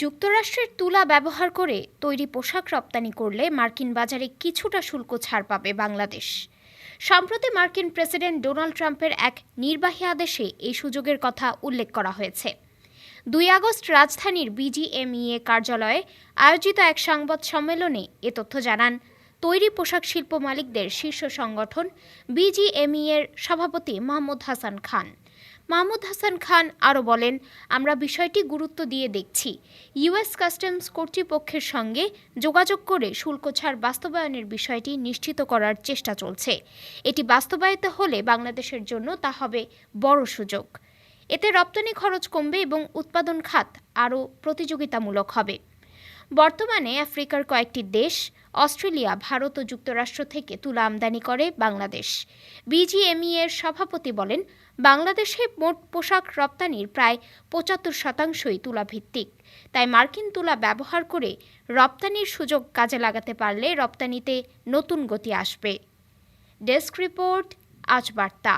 যুক্তরাষ্ট্রের তুলা ব্যবহার করে তৈরি পোশাক রপ্তানি করলে মার্কিন বাজারে কিছুটা শুল্ক ছাড় পাবে বাংলাদেশ। সম্প্রতি মার্কিন প্রেসিডেন্ট ডোনাল্ড ট্রাম্পের এক নির্বাহী আদেশে এই সুযোগের কথা উল্লেখ করা হয়েছে। দুই আগস্ট রাজধানীর বিজিএমইএ কার্যালয়ে আয়োজিত এক সংবাদ সম্মেলনে এ তথ্য জানান, তৈরি পোশাক শিল্প মালিকদের শীর্ষ সংগঠন বিজিএমইএর সভাপতি মাহমুদ হাসান খান। মাহমুদ হাসান খান আরও বলেন, আমরা বিষয়টি গুরুত্ব দিয়ে দেখছি। ইউএস কাস্টমস কর্তৃপক্ষের সঙ্গে যোগাযোগ করে শুল্ক ছাড় বাস্তবায়নের বিষয়টি নিশ্চিত করার চেষ্টা চলছে। এটি বাস্তবায়িত হলে বাংলাদেশের জন্য তা হবে বড় সুযোগ। এতে রপ্তানি খরচ কমবে এবং উৎপাদন খাত আরও প্রতিযোগিতামূলক হবে। বর্তমানে আফ্রিকার কয়েকটি দেশ, অস্ট্রেলিয়া, ভারত ও যুক্তরাষ্ট্র থেকে তুলা আমদানি করে বাংলাদেশ। বিজিএমই এর সভাপতি বলেন, বাংলাদেশে মোট পোশাক রপ্তানির প্রায় পঁচাত্তর শতাংশই তুলা ভিত্তিক তাই মার্কিন তুলা ব্যবহার করে রপ্তানির সুযোগ কাজে লাগাতে পারলে রপ্তানিতে নতুন গতি আসবে। ডেস্ক রিপোর্ট, আজ বার্তা।